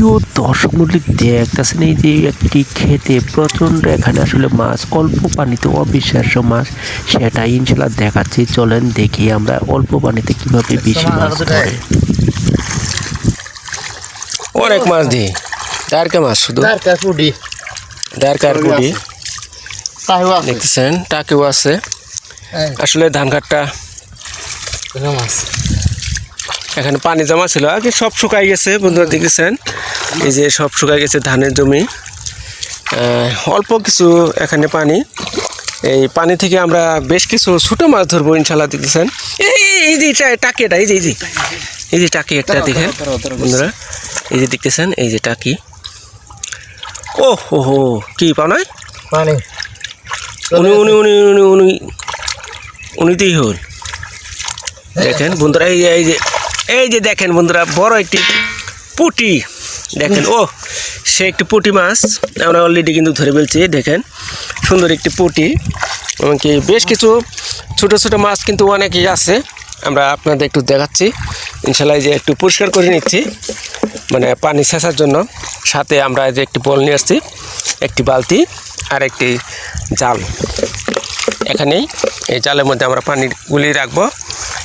প্রিয় দর্শক মন্ডলী দেখতেছেন এই যে একটি খেতে প্রচণ্ড এখানে আসলে মাছ অল্প পানিতে অবিশ্বাস্য মাছ। সেটা ইনশাল্লাহ দেখাচ্ছি। চলেন দেখি আমরা অল্প পানিতে কীভাবে বেশি মাছ ধরে। অনেক মাছ দিই দারকা মাছ শুধু? দারকা ফুডি দারকার গুড়ি তাইও আছে। দেখতেছেন টাকেও আছে। আসলে ধান কাঠটা মাছ। এখানে পানি জমা ছিল আগে সব শুকাই গেছে বন্ধুরা দেখেছেন? এই যে সব শুকাই গেছে ধানের জমি। অল্প কিছু এখানে পানি। এই পানি থেকে আমরা বেশ কিছু ছোটো মাছ ধরবো ইনশাল্লাহ দেখতেছেন এই এই- যে টাকি এটা এই যে এই যে। এই যে টাকি একটা দেখেন বন্ধুরা। এই যে দেখতেছেন এই যে টাকি। ও হো হো কি পাও না পানি। উনি উনি উনি উনি উনি উনিতেই হল। দেখেন বন্ধুরা এই যে- এই যে এই যে দেখেন বন্ধুরা, বড় একটি পুটি। দেখেন, ও, সে একটি পুটি মাছ। আমরা অলরেডি কিন্তু ধরে ফেলছি, দেখেন, সুন্দর একটি পুটি। এমনকি বেশ কিছু ছোট ছোট মাছ কিন্তু অনেকই আছে। আমরা আপনাদের একটু দেখাচ্ছি। ইনশাল্লাহ যে একটু পরিষ্কার করে নিচ্ছি। মানে পানি সেচার জন্য। সাথে আমরা যে একটি বল নিয়ে আসছি, একটি বালতি আর একটি জাল। এখানেই এই জালের মধ্যে আমরা পানিগুলি রাখব।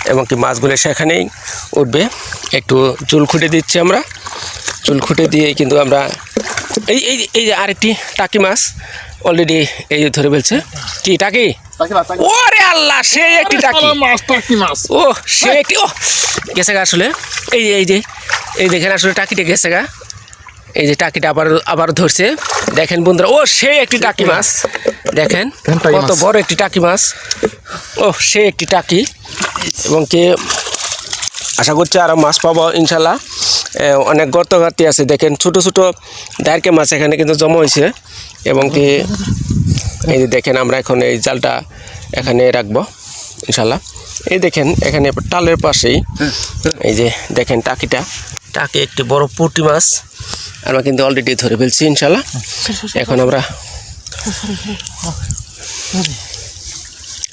এবং কি মাছগুলো সেখানেই উঠবে। একটু চুল খুঁটে দিচ্ছি আমরা। চুল খুঁটে দিয়ে কিন্তু আমরা এই এই যে- এই যে আরেকটি টাকি মাছ অলরেডি এই যে ধরে ফেলছে। কি টাকি? ওরে আল্লাহ সেই একটি টাকি। মাছ ও সে একটি ও গেছে আসলে। এই যে এই যে এই দেখেন আসলে টাকিটা গেছে গা। এই যে টাকিটা আবার আবার ধরছে। দেখেন বন্ধুরা ও সে একটি টাকি মাছ। দেখেন কত বড় একটি টাকি মাছ। ও সে একটি টাকি। এবং কি? আশা করছি আরও মাছ পাবো ইনশাল্লাহ অনেক গর্ত ঘাটতি আছে। দেখেন ছোট ছোট দাঁড়কে মাছ এখানে কিন্তু জমা হয়েছে। এবং কি? এই যে দেখেন আমরা এখন এই জালটা এখানে রাখব ইনশাল্লাহ এই দেখেন এখানে টালের পাশেই। এই যে দেখেন টাকিটা। টাকি একটি বড় পুঁটি মাছ। আমরা কিন্তু অলরেডি ধরে ফেলছি ইনশাল্লাহ এখন আমরা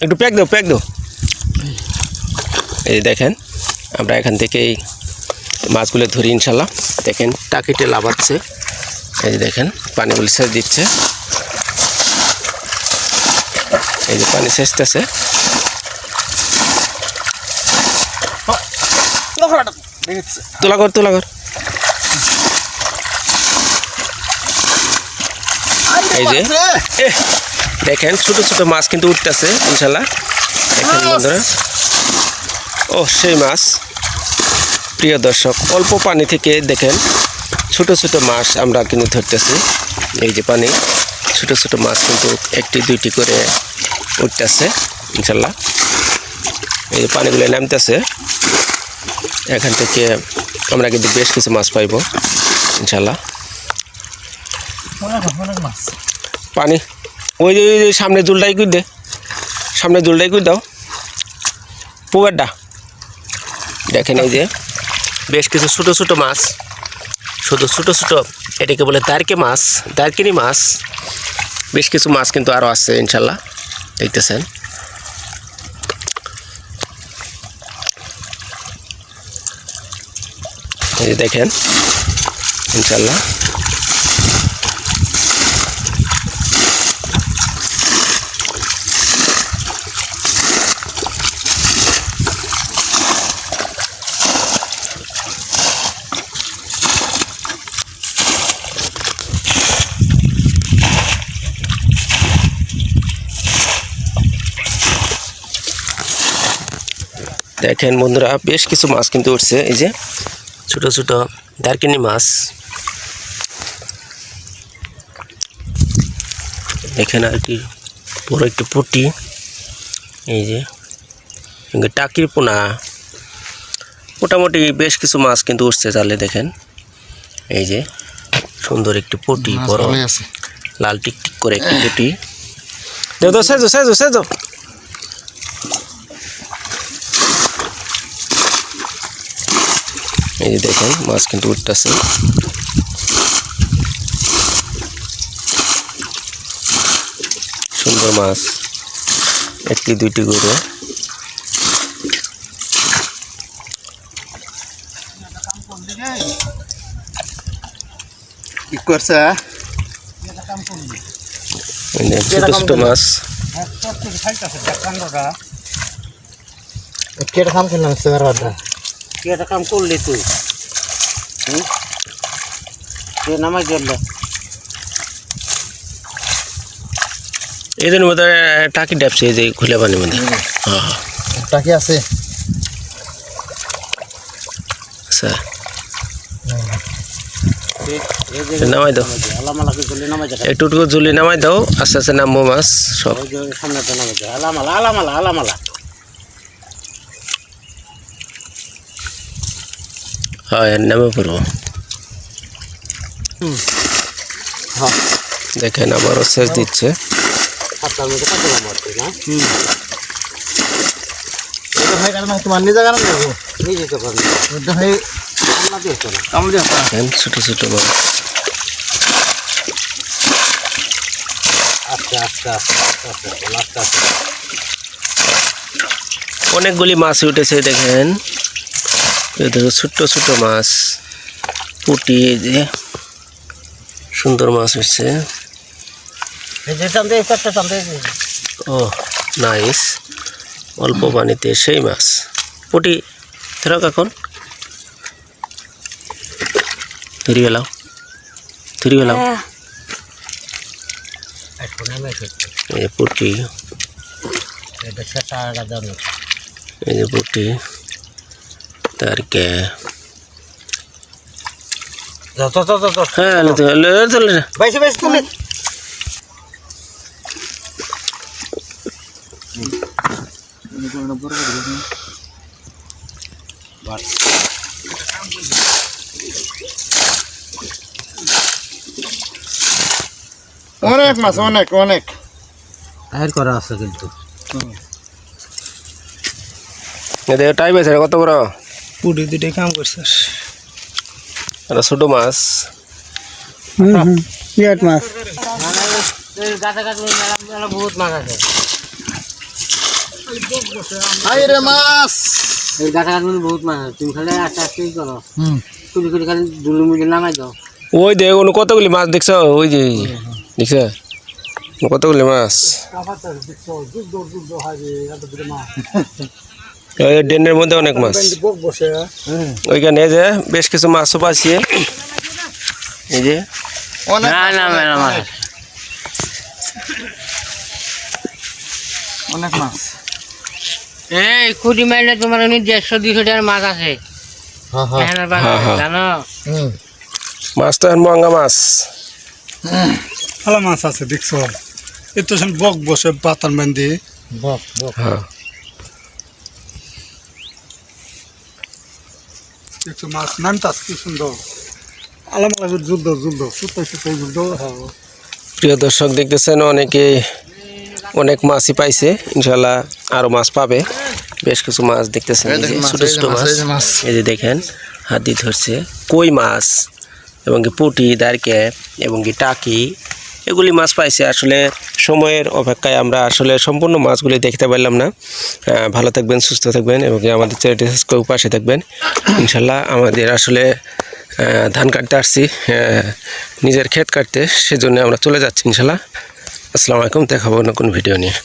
একটু প্যাক দাও প্যাক দাও। এই যে দেখেন আমরা এখান থেকে এই মাছগুলো ধরি ইনশাল্লাহ দেখেন টাকিটে লাভাচ্ছে এই যে দেখেন পানিগুলি সেচ দিচ্ছে। এই যে পানি সেচতেছে তোলা কর তোলা কর এই যে দেখেন ছোট ছোট মাছ কিন্তু উঠতেছে ইনশাল্লাহ দেখেন বন্ধুরা। ও সেই মাছ। প্রিয় দর্শক অল্প পানি থেকে দেখেন ছোট ছোট মাছ আমরা কিন্তু ধরতেছি। এই যে পানি ছোট ছোট মাছ কিন্তু একটি দুইটি করে উঠতেছে ইনশাল্লাহ এই যে পানিগুলো নামতেছে এখান থেকে আমরা কিন্তু বেশ কিছু মাছ পাইব ইনশাল্লাহ পানি। ওই যে সামনে জুলটাই কুই দে। সামনে জুলটাই কুই দাও। পুয়ারটা। দেখেন এই যে, বেশ কিছু ছোটো ছোটো মাছ। শুধু ছোটো ছোটো, এটাকে বলে দারকে মাছ, দারকিনি মাছ। বেশ কিছু মাছ কিন্তু আরও আছে, ইনশাল্লাহ। দেখতেছেন। এই দেখেন, ইনশাল্লাহ। দেখেন বন্ধুরা বেশ কিছু মাছ কিন্তু উঠছে। এই যে ছোট ছোট দারকিনি মাছ। এখানে আর কি বড় একটু পুটি। এই যে টাকির পোনা। মোটামুটি বেশ কিছু মাছ কিন্তু উঠছে জালে দেখেন। এই যে সুন্দর একটি পুটি বড় লাল টিকটিক করে একটি পুটি। দাও সেজো সেজো সেজো। এই যে দেখেন মাছ কিন্তু উঠতেছে। সুন্দর মাছ। একটি দুইটি করে ছোট ছোট মাছ। কেটে খাম খেলাম সেবার বাদরা। কি একটা কাম করলি তুই। হুম? তুই নামাই গেল এদের মধ্যে টাকি ডাবছে এই যে খুলে পানির মধ্যে হ্যাঁ। হ্যাঁ টাকি আছে। আচ্ছা। নামাই দাও। একটু জুলি নামাই দাও। আস্তে আস্তে নামবো মাছ সব। সামনেটা নামাই যা আলামালা আলামালা আলামালা হয় নেমে পড়ব হ্যাঁ দেখেন আবারও সেচ দিচ্ছে সাতটার মধ্যে কত নাম আছে না এটা ভাই কারণ তোমার নিজে কারণ দেখো নিজে তো পারবি এটা ভাই আমরা দিয়েছ না কামড় দিয়া দেখেন ছোট ছোট আস্তে আস্তে আস্তে আস্তে আস্তে আস্তে অনেকগুলি মাছ উঠেছে দেখেন দেখো ছোট্ট ছোট মাছ পুটি এই যে সুন্দর মাছ টানতে ও নাইস অল্প পানিতে সেই মাছ। পুটি ধরক এখন। ধরি গেলাম ধরি গেলাম এই যে পুটি। এই যে পুটি। তারকে। যত যত যত হ্যাঁ লে তো- লে তো অনেক মাছ অনেক অনেক। হায়ার করা আছে কিন্তু। টাইম আছে কত বড়? পুটি দুটাই কাম করছিস একটা ছোট মাছ। বিরাট মাছ। গাছে গাছে মেলা বহুত মাছ! আছে মাছ এই গাছে গাছে বহুত মাছ তুমি খালি আস্তে আস্তেই করো। হুম। তুমি খালি খালি দুলু মুজে নামাই দাও। ওই দেখ ওনো কতগুলি মাছ দেখছ? ওই যে দেখছ? কতগুলি মাছ। ড্রেনের মধ্যে অনেক মাছ। বসে ওইখানে যে বেশ কিছু মাছও পাচ্ছি। এই যে। অনেক না না মাছ। অনেক মাছ। এই খুঁটি মারলে তোমার এমনি দেড়শো দুশো টাকার মাছ আছে। হ্যাঁ হ্যাঁ। হ্যাঁ, হ্যাঁ। জানো? মঙ্গা মাছ ভালো মাছ আছে দেখছ? এই তো বক বসে পাতার মেন্দি বক বক। হ্যাঁ। দেখছ মাছ নামতে আছে কি সুন্দর। আলাম আলাম যুদ্ধ যুদ্ধ সুতাই সুতাই যুদ্ধ। হ্যাঁ প্রিয় দর্শক দেখতেছেন অনেকে অনেক মাছই পাইছে। ইনশাল্লাহ আরও মাছ পাবে। বেশ কিছু মাছ দেখতেছেন ছোট ছোট মাছ এই যে দেখেন হাতি ধরছে। কই মাছ? এবং কি পুটি দারকে এবং কি টাকি। এগুলি মাছ পাইছে। আসলে সময়ের অপেক্ষায় আমরা আসলে সম্পূর্ণ মাছগুলি দেখতে পারলাম না। ভালো থাকবেন, সুস্থ থাকবেন এবং আমাদের চ্যানেলটি সাবস্ক্রাইব পাশে থাকবেন। ইনশাল্লাহ আমাদের আসলে ধান কাটতে আসছি নিজের ক্ষেত কাটতে, সেজন্য আমরা চলে যাচ্ছি ইনশাল্লাহ আসসালামু আলাইকুম দেখাবো নতুন ভিডিও নিয়ে।